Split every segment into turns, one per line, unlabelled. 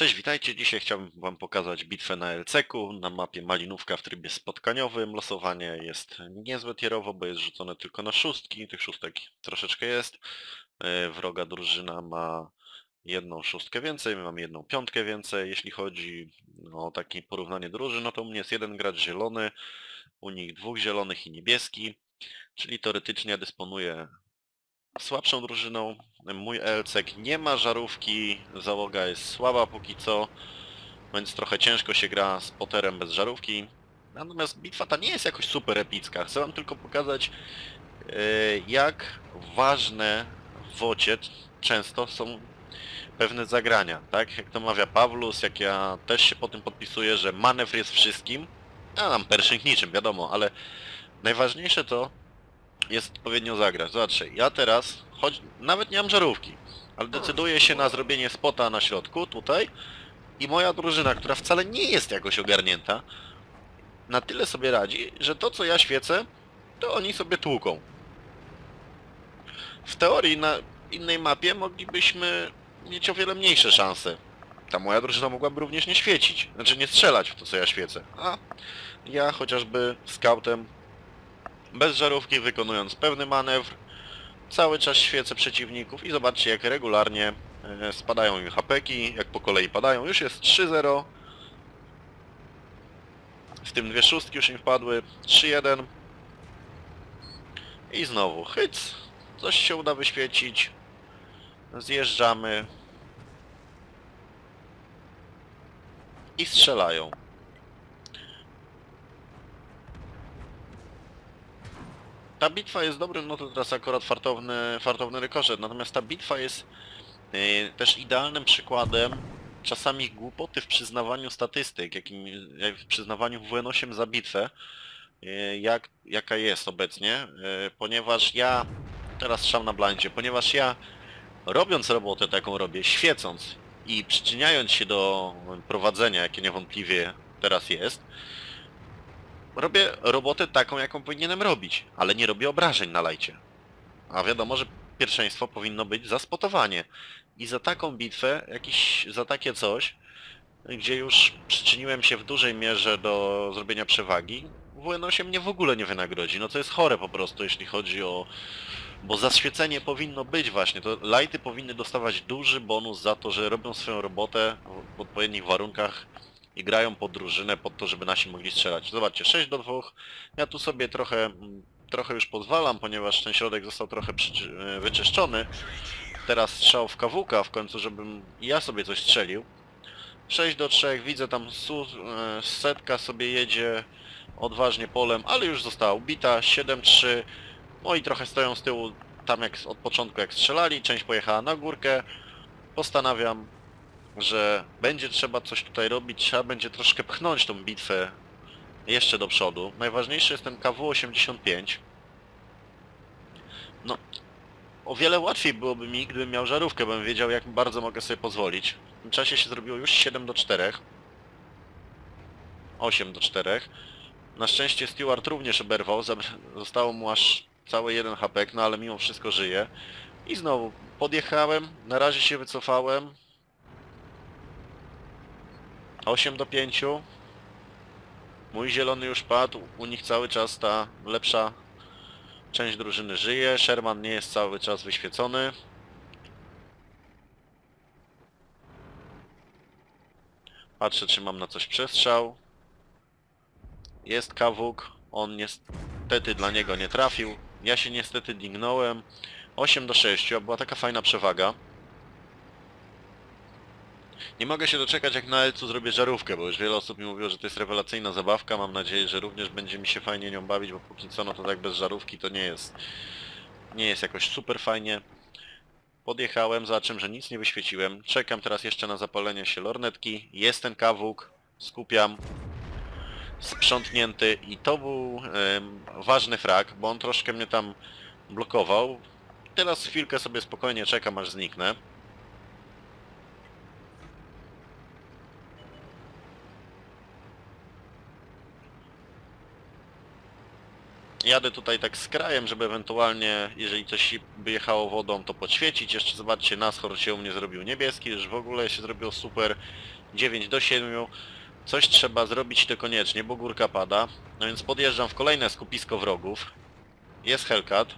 Cześć, witajcie. Dzisiaj chciałbym Wam pokazać bitwę na LCK-u na mapie Malinówka w trybie spotkaniowym. Losowanie jest niezłe tierowo, bo jest rzucone tylko na szóstki. Tych szóstek troszeczkę jest. E, Wroga drużyna ma jedną szóstkę więcej, my mamy jedną piątkę więcej. Jeśli chodzi o takie porównanie drużyn, no to u mnie jest jeden gracz zielony, u nich dwóch zielonych i niebieski. Czyli teoretycznie dysponuję słabszą drużyną. Mój Elcek nie ma żarówki, załoga jest słaba póki co, więc trochę ciężko się gra z Potterem bez żarówki. Natomiast bitwa ta nie jest jakoś super epicka. Chcę wam tylko pokazać, e, jak ważne w wocie często są pewne zagrania, tak? Jak to mawia Pawlus, jak ja też się po tym podpisuję, że manewr jest wszystkim, a nam pershing niczym, wiadomo, ale najważniejsze to, jest odpowiednio zagrać. Zobaczcie, ja teraz, choć nawet nie mam żarówki, ale decyduję się na zrobienie spota na środku, tutaj, i moja drużyna, która wcale nie jest jakoś ogarnięta, na tyle sobie radzi, że to co ja świecę, to oni sobie tłuką. W teorii na innej mapie moglibyśmy mieć o wiele mniejsze szanse. Ta moja drużyna mogłaby również nie świecić, znaczy nie strzelać w to co ja świecę. A ja chociażby scoutem bez żarówki, wykonując pewny manewr, cały czas świecę przeciwników i zobaczcie jak regularnie e, spadają im hapeki, jak po kolei padają. Już jest 3-0. W tym dwie szóstki już im wpadły. 3-1. I znowu hyc. Coś się uda wyświecić. Zjeżdżamy. I strzelają. Ta bitwa jest dobrym, no to teraz akurat fartowny, fartowny rykoszet, natomiast ta bitwa jest yy, też idealnym przykładem czasami głupoty w przyznawaniu statystyk, jakim, jak w przyznawaniu WN8 za bitwę, yy, jak, jaka jest obecnie, yy, ponieważ ja, teraz strzał na blandzie, ponieważ ja robiąc robotę taką robię, świecąc i przyczyniając się do prowadzenia, jakie niewątpliwie teraz jest, robię robotę taką, jaką powinienem robić, ale nie robię obrażeń na lajcie. A wiadomo, że pierwszeństwo powinno być za spotowanie. I za taką bitwę, jakiś, za takie coś, gdzie już przyczyniłem się w dużej mierze do zrobienia przewagi, WN8 mnie w ogóle nie wynagrodzi. No to jest chore po prostu, jeśli chodzi o... Bo zaświecenie powinno być właśnie, to lighty powinny dostawać duży bonus za to, że robią swoją robotę w odpowiednich warunkach i grają pod drużynę pod to, żeby nasi mogli strzelać. Zobaczcie, 6 do 2. Ja tu sobie trochę, trochę już pozwalam, ponieważ ten środek został trochę e, wyczyszczony. Teraz strzał w kawuka w końcu, żebym ja sobie coś strzelił. 6 do 3, widzę tam e, setka sobie jedzie odważnie polem, ale już została ubita, 7-3. No i trochę stoją z tyłu tam jak od początku jak strzelali, część pojechała na górkę. Postanawiam że będzie trzeba coś tutaj robić, trzeba będzie troszkę pchnąć tą bitwę jeszcze do przodu. Najważniejszy jest ten KW-85. No, o wiele łatwiej byłoby mi, gdybym miał żarówkę, bym wiedział jak bardzo mogę sobie pozwolić. W tym czasie się zrobiło już 7 do 4. 8 do 4. Na szczęście Stewart również oberwał, zostało mu aż cały jeden HP, no ale mimo wszystko żyje. I znowu podjechałem, na razie się wycofałem, 8 do 5. Mój zielony już padł, u nich cały czas ta lepsza część drużyny żyje. Sherman nie jest cały czas wyświecony. Patrzę czy mam na coś przestrzał. Jest kawuk, on niestety dla niego nie trafił. Ja się niestety dignąłem. 8 do 6, była taka fajna przewaga. Nie mogę się doczekać jak na Elcu zrobię żarówkę, bo już wiele osób mi mówiło, że to jest rewelacyjna zabawka. Mam nadzieję, że również będzie mi się fajnie nią bawić, bo póki co no to tak bez żarówki to nie jest... Nie jest jakoś super fajnie. Podjechałem, zobaczyłem, że nic nie wyświeciłem. Czekam teraz jeszcze na zapalenie się lornetki. Jest ten kawuk. Skupiam. Sprzątnięty i to był ważny frak, bo on troszkę mnie tam blokował. Teraz chwilkę sobie spokojnie czekam aż zniknę. Jadę tutaj tak z krajem, żeby ewentualnie, jeżeli coś by jechało wodą, to podświecić. Jeszcze zobaczcie, Nashor się u mnie zrobił niebieski, już w ogóle się zrobiło super. 9 do 7. Coś trzeba zrobić to koniecznie, bo górka pada. No więc podjeżdżam w kolejne skupisko wrogów. Jest Hellcat.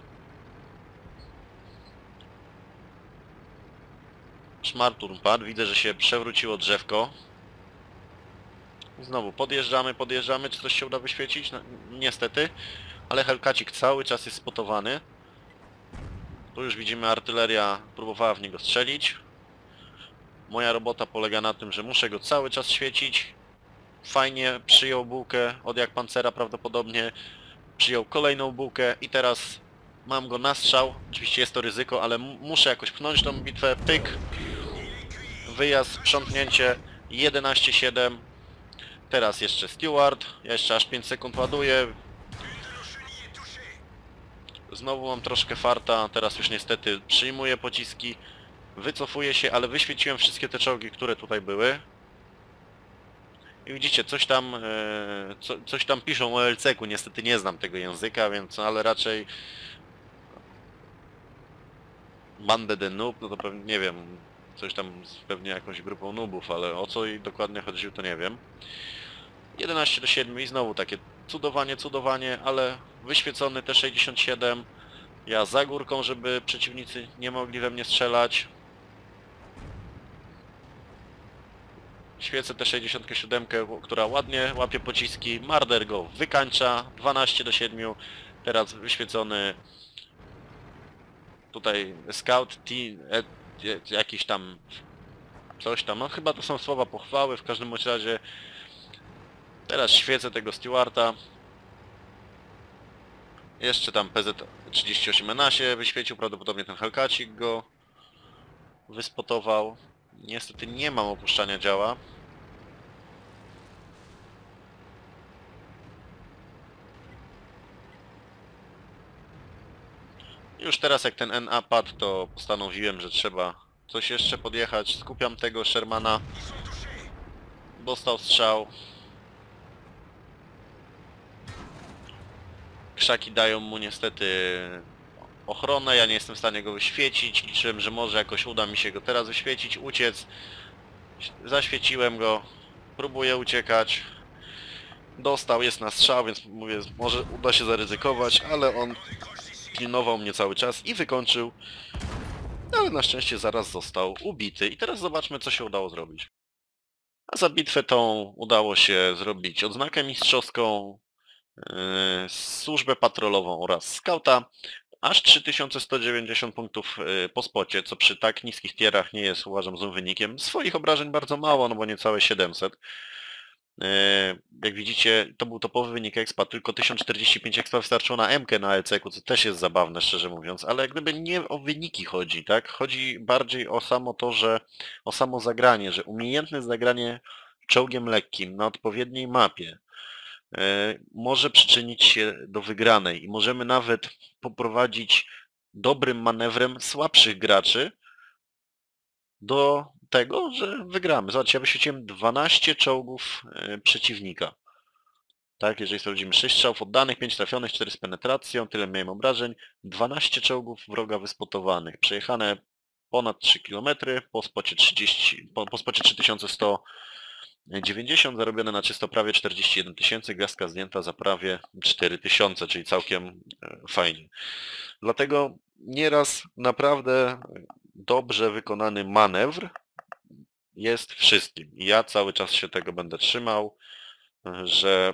Szmarturn padł, widzę, że się przewróciło drzewko. Znowu podjeżdżamy, podjeżdżamy, czy coś się uda wyświecić? No, niestety, ale Hellcacik cały czas jest spotowany. Tu już widzimy artyleria próbowała w niego strzelić. Moja robota polega na tym, że muszę go cały czas świecić. Fajnie przyjął bułkę od jak pancera prawdopodobnie. Przyjął kolejną bułkę i teraz mam go na strzał. Oczywiście jest to ryzyko, ale muszę jakoś pchnąć tą bitwę. Pyk. Wyjazd, sprzątnięcie. 11-7. Teraz jeszcze Steward. Ja jeszcze aż 5 sekund ładuję. Znowu mam troszkę farta. Teraz już niestety przyjmuję pociski. Wycofuję się, ale wyświeciłem wszystkie te czołgi, które tutaj były. I widzicie, coś tam, e, co, coś tam piszą o LCK-u, niestety nie znam tego języka, więc, ale raczej Bandę de Noob, no to pewnie, nie wiem, coś tam z pewnie jakąś grupą noobów, ale o co i dokładnie chodziło, to nie wiem. 11 do 7 i znowu takie cudowanie, cudowanie, ale wyświecony T67. Ja za górką, żeby przeciwnicy nie mogli we mnie strzelać. Świecę T67, która ładnie łapie pociski. Marder go wykańcza. 12 do 7. Teraz wyświecony tutaj scout T, e, e, jakiś tam coś tam, no chyba to są słowa pochwały, w każdym razie teraz świecę tego Stewarta jeszcze tam PZ38 się wyświecił, prawdopodobnie ten Hellcacik go wyspotował niestety nie mam opuszczania działa Już teraz jak ten NA padł, to postanowiłem, że trzeba coś jeszcze podjechać. Skupiam tego Shermana. Dostał strzał. Krzaki dają mu niestety ochronę, ja nie jestem w stanie go wyświecić. Liczyłem, że może jakoś uda mi się go teraz wyświecić, uciec. Zaświeciłem go. Próbuję uciekać. Dostał, jest na strzał, więc mówię, może uda się zaryzykować, ale on pilnował mnie cały czas i wykończył. Ale na szczęście zaraz został ubity. I teraz zobaczmy, co się udało zrobić. A za bitwę tą udało się zrobić odznakę mistrzowską, służbę patrolową oraz skauta. Aż 3190 punktów yy, po spocie, co przy tak niskich tierach nie jest uważam złym wynikiem. Swoich obrażeń bardzo mało, no bo niecałe 700. E, jak widzicie, to był topowy wynik expa, tylko 1045 expa wystarczyło na MK na LCQ, co też jest zabawne, szczerze mówiąc, ale gdyby nie o wyniki chodzi, tak? Chodzi bardziej o samo to, że o samo zagranie, że umiejętne zagranie czołgiem lekkim na odpowiedniej mapie e, może przyczynić się do wygranej i możemy nawet poprowadzić dobrym manewrem słabszych graczy do tego, że wygramy. Zobaczcie, ja wyświeciłem 12 czołgów e, przeciwnika. Tak, jeżeli sprawdzimy 6 strzałów oddanych, 5 trafionych, 4 z penetracją, tyle miałem obrażeń, 12 czołgów wroga wyspotowanych, przejechane ponad 3 km, po spocie, 30, po, po spocie 3190, zarobione na czysto prawie 41 tysięcy, gwiazdka zdjęta za prawie 4000, czyli całkiem e, fajnie. Dlatego nieraz naprawdę dobrze wykonany manewr jest wszystkim. I ja cały czas się tego będę trzymał, że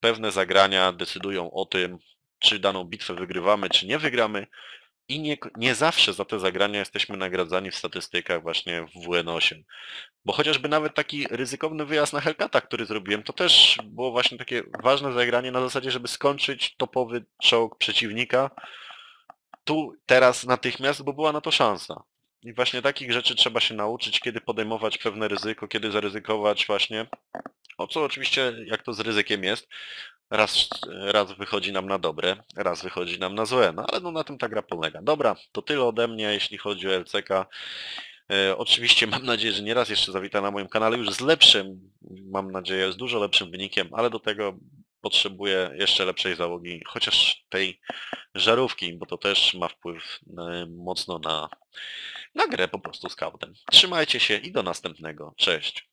pewne zagrania decydują o tym, czy daną bitwę wygrywamy, czy nie wygramy. I nie, nie zawsze za te zagrania jesteśmy nagradzani w statystykach właśnie w WN8. Bo chociażby nawet taki ryzykowny wyjazd na Hellcata, który zrobiłem, to też było właśnie takie ważne zagranie na zasadzie, żeby skończyć topowy czołg przeciwnika tu, teraz, natychmiast, bo była na to szansa. I właśnie takich rzeczy trzeba się nauczyć, kiedy podejmować pewne ryzyko, kiedy zaryzykować właśnie. O co oczywiście, jak to z ryzykiem jest, raz, raz wychodzi nam na dobre, raz wychodzi nam na złe, no ale no na tym ta gra polega. Dobra, to tyle ode mnie, jeśli chodzi o LCK. E, oczywiście mam nadzieję, że nieraz jeszcze zawita na moim kanale już z lepszym, mam nadzieję, z dużo lepszym wynikiem, ale do tego potrzebuje jeszcze lepszej załogi, chociaż tej żarówki, bo to też ma wpływ e, mocno na, na grę po prostu scoutem. Trzymajcie się i do następnego. Cześć.